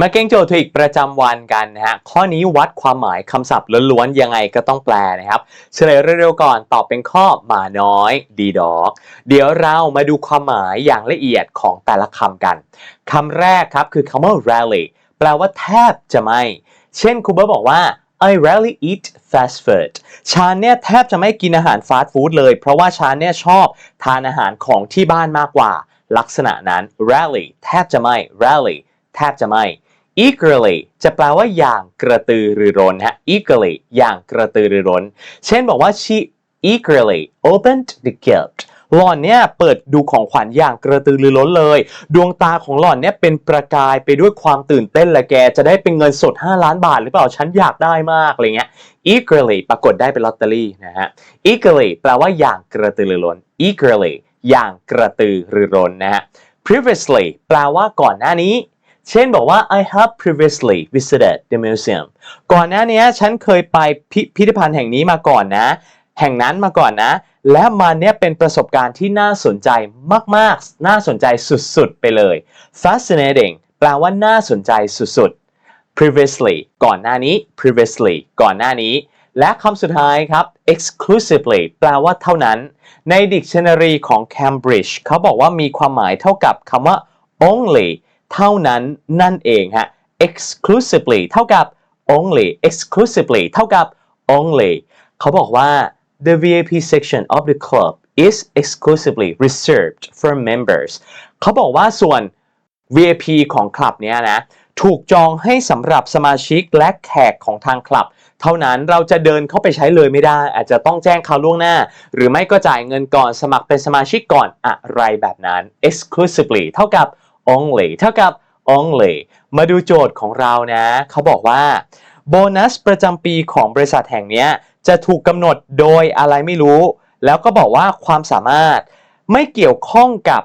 มาเก่งโจทย์ทริกประจำวันกันนะฮะข้อนี้วัดความหมายคำศัพท์ล้วนๆยังไงก็ต้องแปลนะครับ เฉลยเร็วๆก่อนตอบเป็นข้อหมาน้อยดีดอก เดี๋ยวเรามาดูความหมายอย่างละเอียดของแต่ละคำกันคำแรกครับคือคำว่า rarely แปลว่าแทบจะไม่ เช่นครูเบิร์ตบอกว่า I rarely eat fast food ฉันเนี่ยแทบจะไม่กินอาหารฟาสต์ฟู้ดเลย เพราะว่าฉันเนี่ยชอบทานอาหารของที่บ้านมากกว่า ลักษณะนั้น rarely แทบจะไม่ rarely แทบจะไม่ eagerly จะแปลว่าอย่างกระตือรือร้นฮะ eagerly อย่างกระตือรือร้น เช่นบอกว่า she eagerly opened the gift หล่อนเนี่ยเปิดดูของขวัญอย่างกระตือรือร้นเลย ดวงตาของหล่อนเนี่ยเป็นประกายไปด้วยความตื่นเต้นและแก จะได้เป็นเงินสด 5 ล้านบาทหรือเปล่า ฉันอยากได้มากอะไรเงี้ย eagerly ปรากฏได้เป็นลอตเตอรี่นะฮะ eagerly แปลว่าอย่างกระตือรือร้น eagerly อย่างกระตือรือร้นนะฮะ previously แปลว่าก่อนหน้านี้ เช่นบอกว่า I have previously visited the museum ก่อนหน้านี้ฉันเคยไปพิพิธภัณฑ์แห่งนี้มาก่อนนะ แห่งนั้นมาก่อนนะ และมันเนี่ยเป็นประสบการณ์ที่น่าสนใจมากๆ น่าสนใจสุดๆ ไปเลย fascinating แปลว่าน่าสนใจสุดๆ previously ก่อนหน้านี้ previously ก่อนหน้านี้ และคำสุดท้ายครับ exclusively แปลว่าเท่านั้น ใน dictionary ของ Cambridge เขาบอกว่ามีความหมายเท่ากับคำว่า only เท่านั้นนั่นเองฮะ exclusively เท่ากับ only exclusively เท่ากับ only เขาบอกว่า the VIP section of the club is exclusively reserved for members เขาบอกว่าส่วน VIP ของคลับเนี้ยนะถูกจองให้สำหรับสมาชิกและแขกของทางคลับ เท่านั้นเราจะเดินเข้าไปใช้เลยไม่ได้ อาจจะต้องแจ้งเขาล่วงหน้า หรือไม่ก็จ่ายเงินก่อนสมัครเป็นสมาชิกก่อนอะไรแบบนั้น exclusively เท่ากับ only เท่ากับ only มาดูโจทย์ของเรานะ เขาบอกว่าโบนัสประจำปีของบริษัทแห่งนี้จะถูกกำหนดโดยอะไรไม่รู้ แล้วก็บอกว่าความสามารถไม่เกี่ยวข้องกับ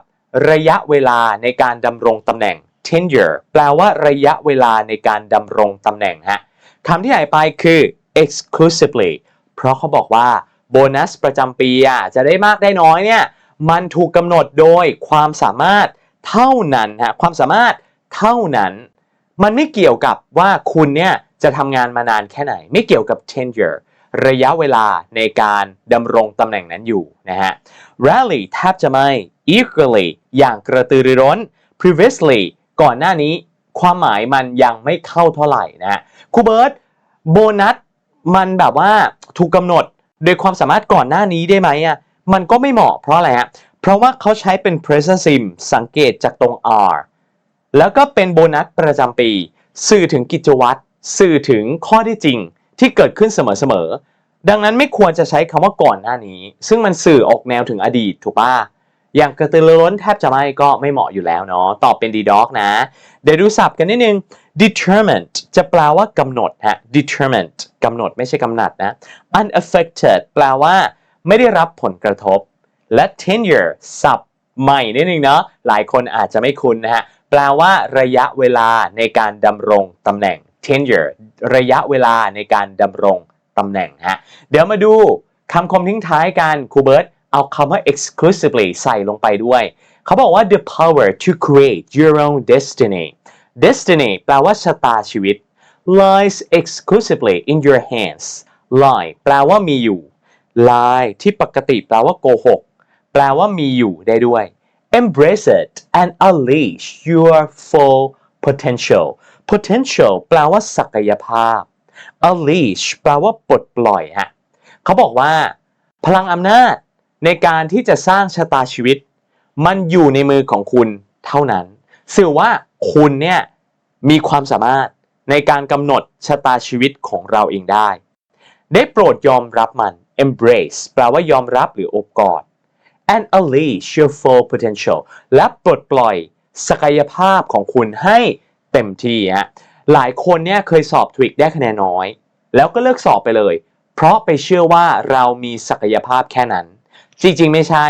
ระยะเวลาในการดำรงตำแหน่ง tenure แปลว่าระยะเวลาในการดำรงตำแหน่งฮะคำที่หายไปคือ exclusively เพราะเขาบอกว่าโบนัสประจำปีอะจะได้มากได้น้อยเนี่ยมันถูกกำหนดโดยความสามารถ เท่านั้นฮะความสามารถเท่านั้น มันไม่เกี่ยวกับว่าคุณเนี่ยจะทำงานมานานแค่ไหน ไม่เกี่ยวกับ tenure ระยะเวลาในการดำรงตำแหน่งนั้นอยู่นะฮะ rally แทบจะไม่ eagerly อย่างกระตือรือร้น previously ก่อนหน้านี้ความหมายมันยังไม่เข้าเท่าไหร่นะฮะครูเบิร์ตโบนัสมันแบบว่าถูกกำหนดโดยความสามารถก่อนหน้านี้ได้ไหมอะมันก็ไม่เหมาะเพราะอะไรฮะ ราะว่าเขาใช้เป็น present sim สังเกตจากตรง r แล้วก็เป็นโบนัสประจำปี สื่อถึงกิจวัตร สื่อถึงข้อที่จริงที่เกิดขึ้นเสมอๆ ดังนั้นไม่ควรจะใช้คำว่าก่อนหน้านี้ ซึ่งมันสื่อออกแนวถึงอดีตถูกป่ะอย่างกระตือรือร้นแทบจะไม่ก็ไม่เหมาะอยู่แล้วเนาะ ตอบเป็น d dog นะ เดี๋ยวดูศัพท์กันนิดนึง determined จะแปลว่ากำหนดฮะ determined กำหนดไม่ใช่กำหนัดนะ unaffected แปลว่า ไม่ได้รับผลกระทบ และ tenure ศัพท์ใหม่นิดนึงเนาะหลายคนอาจจะไม่คุ้นนะฮะ แปลว่าระยะเวลาในการดำรงตำแหน่ง tenure ระยะเวลาในการดำรงตำแหน่งฮะ เดี๋ยวมาดูคำคมทิ้งท้ายกันครูเบิร์ตเอาคำว่า exclusively ใส่ลงไปด้วย เขาบอกว่า the power to create your own destiny destiny แปลว่าชะตาชีวิต lies exclusively in your hands lie แปลว่ามีอยู่ lie ที่ปกติแปลว่าโกหก ลว่ามีอยู่ได้ด้วย embrace it and unleash your full potential potential แปลว่าศักยภาพ unleash แปลว่าปลดปล่อยฮะเขาบอกว่า พลังอำนาจในการที่จะสร้างชะตาชีวิต มันอยู่ในมือของคุณเท่านั้นสื่อว่าคุณเนี่ยมีความสามารถในการกำหนดชะตาชีวิตของเราเองได้ ได้โปรดยอมรับมัน embrace แปลว่ายอมรับหรืออบกอด and unleash your full potential และปลดปล่อยศักยภาพของคุณให้เต็มที่ฮะหลายคนเนี่ยเคยสอบทวิกได้คะแนนน้อย แล้วก็เลิกสอบไปเลย เพราะไปเชื่อว่าเรามีศักยภาพแค่นั้น จริงๆ ไม่ใช่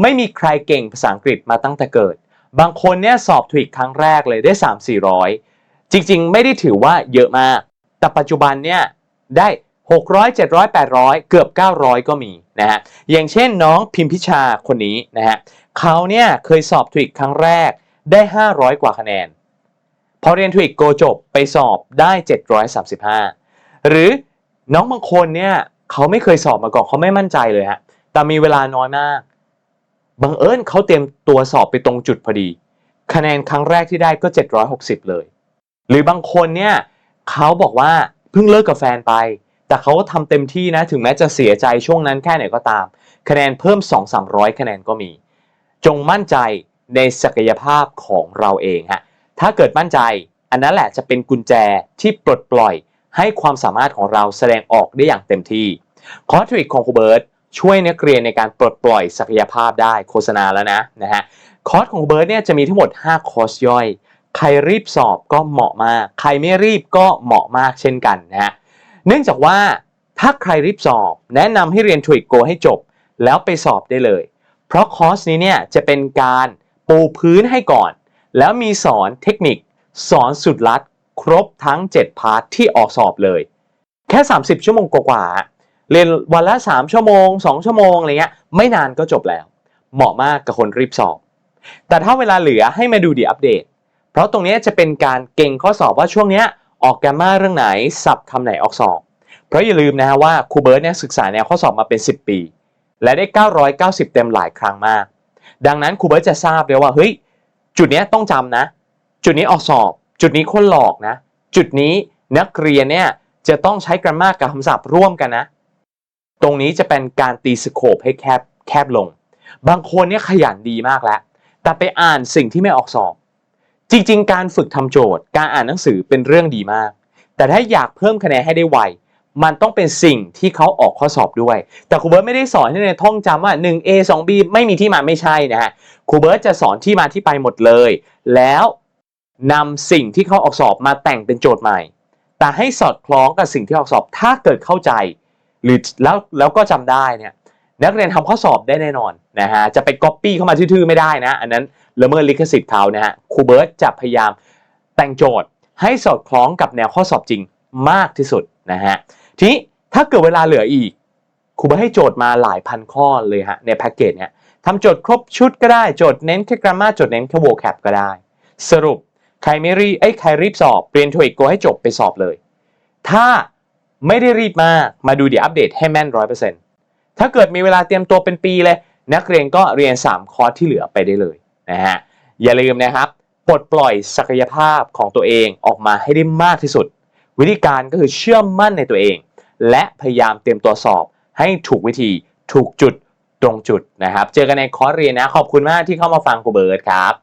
ไม่มีใครเก่งภาษาอังกฤษมาตั้งแต่เกิด บางคนเนี่ยสอบทวิกครั้งแรกเลยได้ 3 400 จริงๆ ไม่ได้ถือว่าเยอะมาก แต่ปัจจุบันเนี่ยได้ 600 700 800 เกือบ 900 ก็มีนะฮะอย่างเช่นน้องพิมพิชาคนนี้นะฮะเขาเนี่ยเคยสอบทวิกครั้งแรกได้ 500 กว่าคะแนน พอเรียนทวิกโกจบไปสอบได้ 735 หรือน้องบางคนเนี่ยเขาไม่เคยสอบมาก่อนเขาไม่มั่นใจเลยฮะแต่มีเวลาน้อยมากบังเอิญเขาเตรียมตัวสอบไปตรงจุดพอดี คะแนนครั้งแรกที่ได้ก็ 760 เลย หรือบางคนเนี่ยเขาบอกว่าเพิ่งเลิกกับแฟนไป แต่เขาก็ทำเต็มที่นะถึงแม้จะเสียใจช่วงนั้นแค่ไหนก็ตาม คะแนนเพิ่ม 2-300 คะแนนก็มี จงมั่นใจในศักยภาพของเราเองฮะถ้าเกิดมั่นใจ อันนั้นแหละจะเป็นกุญแจที่ปลดปล่อย ให้ความสามารถของเราแสดงออกได้อย่างเต็มที่คอร์สทริกของครูเบิร์ตช่วยนักเรียนในการปลดปล่อยศักยภาพได้โฆษณาแล้วนะนะฮะคอร์สของคเบิร์ตเนี่ยจะมีทั้งหมด 5 คอร์สย่อย ใครรีบสอบก็เหมาะมาก ใครไม่รีบก็เหมาะมากเช่นกันนะฮะ เนื่องจากว่าถ้าใครรีบสอบ แนะนำให้เรียนทริกโกให้จบ แล้วไปสอบได้เลย เพราะคอร์สนี้เนี่ยจะเป็นการปูพื้นให้ก่อน แล้วมีสอนเทคนิค สอนสุดลัด ครบทั้ง 7 พาร์ทที่ออกสอบเลย แค่ 30 ชั่วโมงกว่าเรียนวันละ 3 ชั่วโมง 2 ชั่วโมงอะไรเงี้ยไม่นานก็จบแล้ว เหมาะมากกับคนรีบสอบ แต่ถ้าเวลาเหลือให้มาดูดีอัปเดต เพราะตรงนี้จะเป็นการเก่งข้อสอบว่าช่วงเนี้ย ออกแกมมาเรื่องไหนสับคำไหนออกสอบ เพราะอย่าลืมนะฮะว่าครูเบิร์ตเนี่ยศึกษาแนวข้อสอบมาเป็น 10 ปี และได้ 990 เต็มหลายครั้งมาก ดังนั้นครูเบิร์ตจะทราบเลยว่าเฮ้ยจุดเนี้ยต้องจำนะ จุดนี้ออกสอบ จุดนี้คนหลอกนะ จุดนี้นักเรียนเนี่ยจะต้องใช้กรามากับคำศัพท์ร่วมกันนะ ตรงนี้จะเป็นการตีสโคปให้แคบแคบลง บางคนเนี่ยขยันดีมากแล้ว แต่ไปอ่านสิ่งที่ไม่ออกสอบ จริง ๆ การฝึกทำโจทย์ การอ่านหนังสือเป็นเรื่องดีมาก แต่ถ้าอยากเพิ่มคะแนนให้ได้ไวมันต้องเป็นสิ่งที่เขาออกข้อสอบด้วย แต่ครูเบิร์ตไม่ได้สอนให้ในท่องจำว่า 1A 2B ไม่มีที่มาไม่ใช่นะฮะครูเบิร์ตจะสอนที่มาที่ไปหมดเลย แล้วนำสิ่งที่เขาออกสอบมาแต่งเป็นโจทย์ใหม่ แต่ให้สอดคล้องกับสิ่งที่ออกสอบถ้าเกิดเข้าใจ หรือแล้วแล้วก็จำได้เนี่ยนักเรียนทำข้อสอบได้แน่นอนนะฮะจะไปก๊อปปี้เข้ามาทื่อๆไม่ได้นะ อันนั้น ละเมิดลิขสิทธิ์เขานะฮะครูเบิร์ตจะพยายามแต่งโจทย์ให้สอดคล้องกับแนวข้อสอบจริงมากที่สุดนะฮะทีนี้ถ้าเกิดเวลาเหลืออีกครูเบิร์ตให้โจทย์มาหลายพันข้อเลยฮะในแพ็กเกจเนี่ยทำโจทย์ครบชุดก็ได้โจทย์เน้นแค่ grammar โจทย์เน้นแค่ vocab ก็ได้ สรุปใครไม่รีบเอ้ใครรีบสอบเรียนทวิกโกให้จบไปสอบเลย ถ้าไม่ได้รีบมากมาดูเดี๋ยวอัปเดตให้แม่นร้อยเปอร์เซ็นต์ถ้าเกิดมีเวลาเตรียมตัวเป็นปีเลย นักเรียนก็เรียน 3 คอร์สที่เหลือไปได้เลย นะฮะอย่าลืมนะครับปลดปล่อยศักยภาพของตัวเองออกมาให้ได้มากที่สุด วิธีการก็คือเชื่อมั่นในตัวเอง และพยายามเตรียมตัวสอบ ให้ถูกวิธีถูกจุดตรงจุดนะครับ เจอกันในคอร์สเรียนนะ ขอบคุณมากที่เข้ามาฟังครูเบิร์ดครับ